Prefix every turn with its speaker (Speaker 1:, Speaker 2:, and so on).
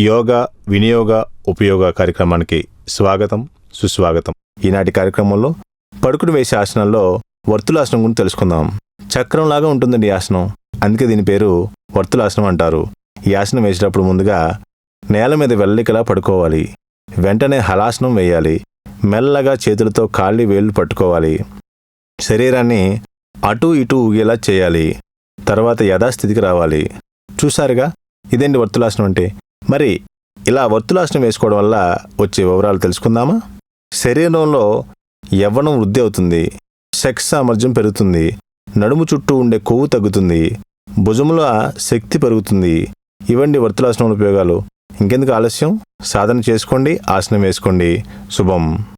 Speaker 1: యోగా వినియోగ ఉపయోగ కార్యక్రమానికి స్వాగతం సుస్వాగతం. ఈనాటి కార్యక్రమంలో పడుకుడు వేసే ఆసనాల్లో వర్తులాసనం గురించి తెలుసుకుందాం. చక్రంలాగా ఉంటుందండి ఆసనం. అందుకే దీని పేరు వర్తులాసనం అంటారు. ఈ ఆసనం వేసేటప్పుడు ముందుగా నేల మీద వెళ్ళికలా పడుకోవాలి. వెంటనే హలాసనం వేయాలి. మెల్లగా చేతులతో కాళ్ళి వేళ్ళు పట్టుకోవాలి. శరీరాన్ని అటు ఇటు ఊగేలా చేయాలి. తర్వాత యథాస్థితికి రావాలి. చూసారుగా? ఇదేంటి వర్తులాసనం అంటే? మరి ఇలా వర్తులాసనం వేసుకోవడం వల్ల వచ్చే వివరాలు తెలుసుకుందామా? శరీరంలో యవ్వనం వృద్ధి అవుతుంది సెక్స్ సామర్థ్యం పెరుగుతుంది నడుము చుట్టూ ఉండే కొవ్వు తగ్గుతుంది భుజముల శక్తి పెరుగుతుంది. ఇవండి వర్తులాసనం ఉపయోగాలు. ఇంకెందుకు ఆలస్యం? సాధన చేసుకోండి ఆసనం వేసుకోండి. శుభం.